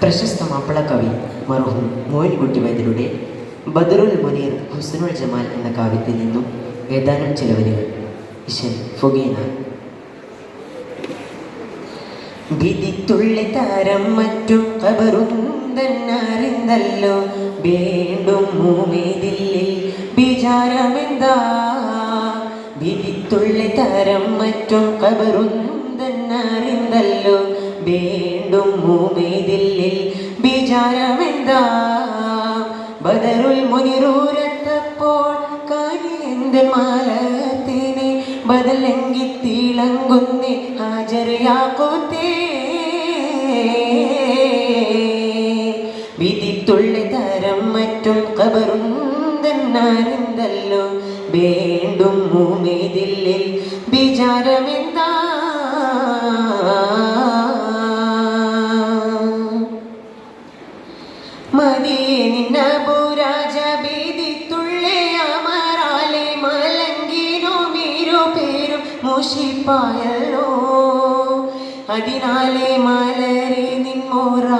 പ്രശസ്ത മാപ്പിള കവി മർഹൂം മോയിൻകുട്ടി വൈദ്യരുടെ ബദറുൽ മുനീർ ഹുസനുൽ ജമാൽ എന്ന കാവ്യത്തിൽ നിന്നും ഏതാനും ചില വരികൾ ഇശൻ ഫുഗീന വിധിത്തുള്ളി താരം മറ്റും കബറുന്തന്നറിന്തല്ലോ വീണ്ടും മൂമേതില്ലിൽ വിചാരമെന്താ? താരം മറ്റും കബറുന്തന്നറിന്തല്ലോ വീണ്ടും ഭൂമിതില്ലിൽ വിചാരമെന്താ? ബദറുൽ മുനിറൂരത്തപ്പോൾ കാര്യന്തൻ മാലത്തിനെ ബദലെങ്കി തിളങ്ങുന്നേ ഹാജരയാക്കൂത്തേ വിധിത്തുള്ളി തരം മറ്റും കബറും വേണ്ടും മൂമേതില്ലിൽ വിചാരമെന്താ? മുഷിപ്പായല്ലോ അതിനാലെ മലരെ നിൻമോറാതെന്താമതുപോലെ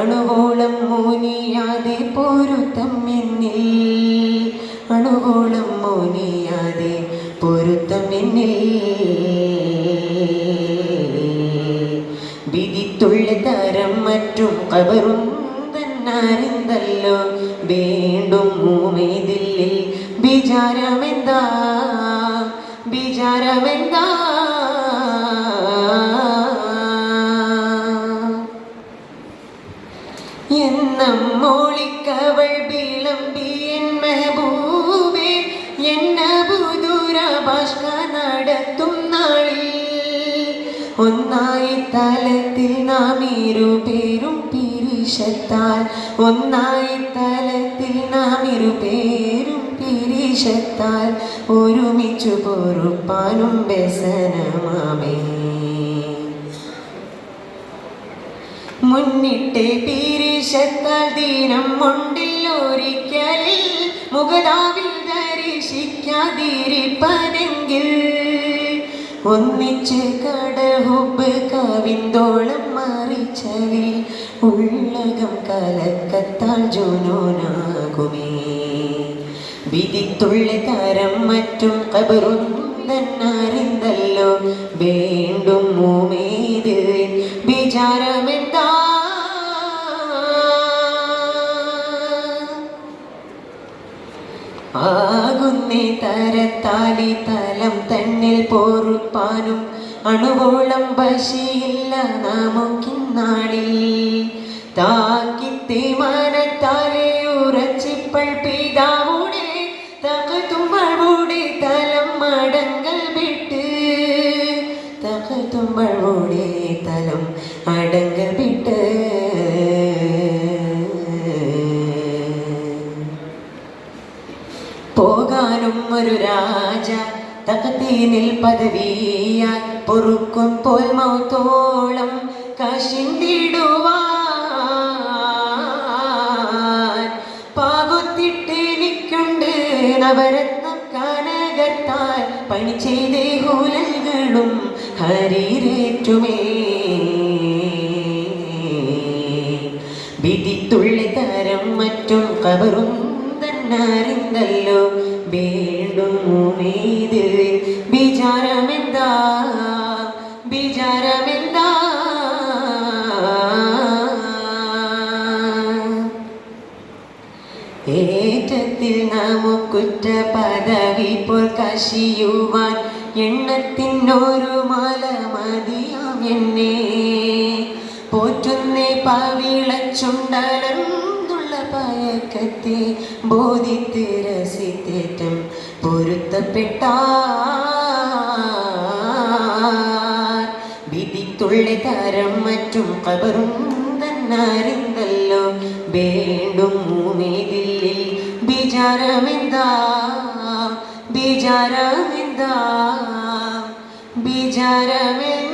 അണുവോളം മോനിയാതെ പൊരുത്തം എന്നിൽ അണുവോളം മോനിയാതെ പൊരുത്തം എന്നിൽ വിധിത്തുള്ള തരം മറ്റും കബറും തന്നറിന്തല്ലോ വീണ്ടും മൂമേതില്ലിൽ വിചാരമെന്താ? വിചാരമെന്താ എന്നും മോളിക്കവൾ വിളമ്പി എൻ മെഹബൂബേ എന്ന ബുദൂര ഭാഷ്ക നടത്തും നാളിൽ. ഒന്നായി തലത്തിൽ നാം ഇരുപേരും പിരിശത്താൽ ഒന്നായി തലത്തിൽ നാം ഇരുപേരും പിരിശത്താൽ ഒരുമിച്ചു പൊറുപ്പാനും വ്യസനമാമേ. മുന്നിട്ട് പീരിശത്താൽ ദീനം മുണ്ടില്ലോരിക്കലിൽ മുഖതാവിൽ ദർശിക്കാതിരിപ്പതെങ്കിൽ ഒന്നിച്ച് കടഹുബ് കവിന്തോളം മറിച്ചലിൽ ഉള്ളകം കലക്കത്താൽ ജുനൂനാകുമേ. വിധിത്തുള്ളി തരം മറ്റും കബറുന്നല്ലോ വീണ്ടും മൂമേത് വിചാരമെന്താ? ആകുന്നേ തരത്താലി തലം തന്നിൽ പോറുപ്പാനും അണുവോളം പശിയില്ല നാമുക്കിന്നാളിൽ താക്കിത്തെ മനത്താലെ ഉറച്ചിപ്പൾ പിതാവുടെ തകതുമ്പഴുടെ തലം അടങ്ങൾ വിട്ട് പോകാനും ഒരു രാജ തകത്തീനിൽ പദവിയാൽ പൊറുക്കും പോൽ മൗത്തോളം കശിന്തിടുവാൻ. പാകുത്തിട്ടെനിക്കുണ്ട് നവരത്നം കനകത്താൽ പണി ചെയ്തേ ഹൂലലുകളും ഹരീരേറ്റുമേ. വിധിത്തുള്ളി തരം മറ്റും കബറും തന്നറിന്തല്ലോ വീണ്ടും മീത് ഏറ്റത്തിൽ നമുക്കുറ്റ പദവി പോൽ കശിയുവാൻ എണ്ണത്തിനൊരു മല മതിയാം എന്നെ. പോറ്റുന്നേ പവിളച്ചുണ്ടലർന്നുള്ള പയക്കത്തെ ബോധിത്ത് രസിത്തേറ്റം പൊരുത്തപ്പെട്ട വിധിത്തുള്ളി തരം മറ്റും കബറും തന്നറിന്തല്ലോ വീണ്ടും മൂമേതില്ലിൽ വിചാരമെന്താ? വിചാരമെന്താ? വിചാരമെന്താ?